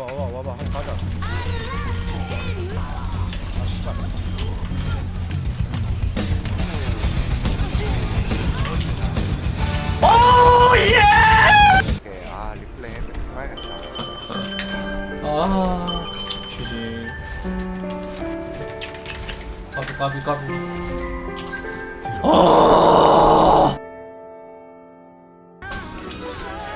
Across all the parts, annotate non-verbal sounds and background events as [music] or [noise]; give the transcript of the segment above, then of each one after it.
와봐 와봐 한번 가자 아 씨발 오케이 아 리플레이 해야겠다 아, 주지. 까비, 까비, 까비. 아!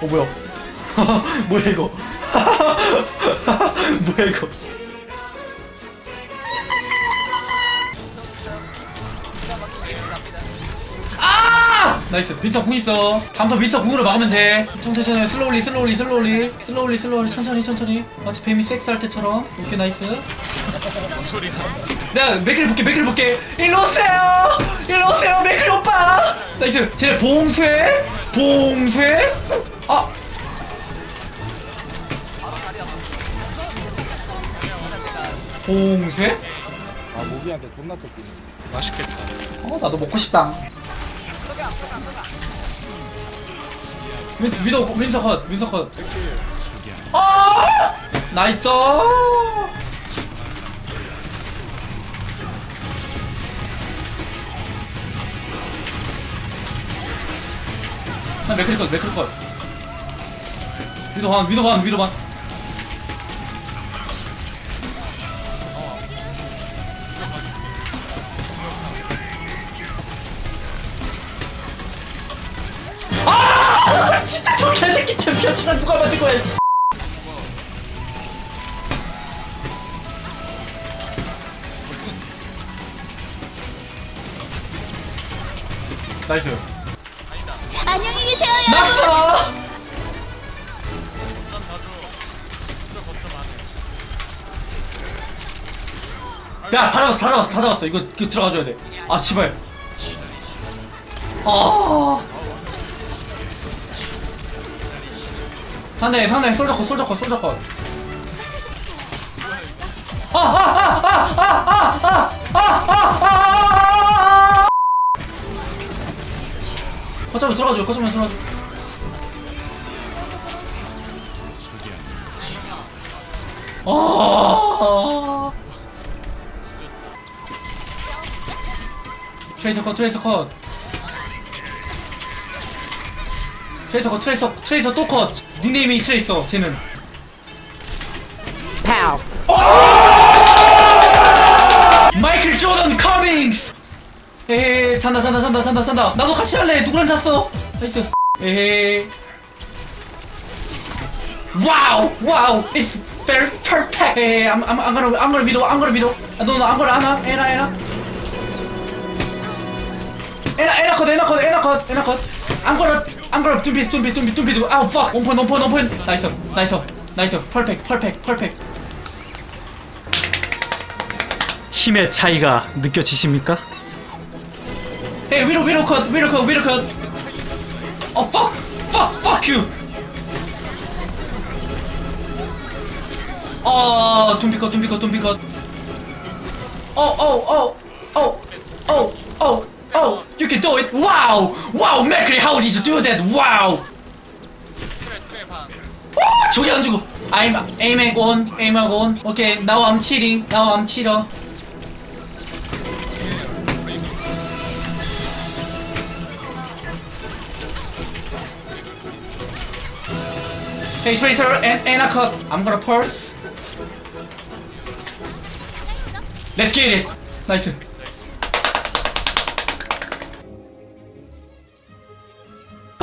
어, 뭐야. [laughs] 뭐야, 이거. [laughs] [laughs] 뭐야, 이거. 아! 나이스. 빈서 궁 있어. 다음부터 빈서 궁으로 막으면 돼. 천천히, 천천히, 슬로울리, 슬로울리, 슬로울리. 슬로울리, 슬로울리, 천천히, 천천히. 마치 뱀이 섹스할 때처럼. 오케이, 나이스. 내가 맥을 볼게, 맥을 볼게. 일로 오세요! 일로 오세요, 맥을 오빠! 나이스. 쟤네 봉쇄? 봉쇄? 봉쇄? 아 모기한테 존나 쫓기네 어, 나도 먹고 싶다. 윈서, 위도, 윈서 컷, 윈서 컷. 아! 나이스! 나 맥크리 컷, 맥크리 컷. 위도 반, 위도 반, 위도 반. 새끼 챔피언치나 누가 만든 거야, 씨. 나이스. 안녕히 계세요, 여러분. 낙사! 야, 다 잡았어, 다 잡았어, 다 잡았어. 이거, 이거 들어가줘야 돼. 아, 제발. 아. 상대, 상대, 솔더 컷, 솔더 컷, 솔더 컷. 아, 아, 아, 아, 아, 아, 아, 아, 아, 아. 거점에 들어가줘, 거점에 들어가줘. 아. 트레이서 컷, 트레이서 컷. 트레이서 컷, 트레이서, 트레이서 또 컷. 닉네임이 트레이서, 쟤는. 마이클 조던 커밍스! 에헤, 잔다, 잔다, 잔다, 잔다, 잔다. 나도 같이 할래. 누구랑 잤어? 나이스. 에헤. 와우, 와우. It's very perfect. 에헤, I'm, I'm, I'm gonna, I'm gonna 미도, I'm gonna 미도. 아, 너, 너, I'm gonna, 하나, 에나, 에나. 에나, 에나 컷, 에나 컷, 에나 컷, 에나 컷. I'm gonna, I'm gonna 둠비, 둠비, 둠비, 둠비, 둠비. 아우, fuck. 원포인, 원포인, 원포인. 나이스, 나이스, 나이스. 퍼펙트, 퍼펙트, 퍼펙트. 힘의 차이가 느껴지십니까? 에이 위로 위로 컷 위로 컷 위로 컷 어, fuck fuck fuck you 어 둠비 컷 둠비 컷 둠비 컷 어 어 어 어 어 어 어 you can do it wow wow Mercury how did you do that wow 어, 저기 안 죽어 I'm aiming on aiming on okay now I'm cheating now I'm cheater Hey Tracer and Anna cut. I'm gonna pulse. Let's get it. Nice.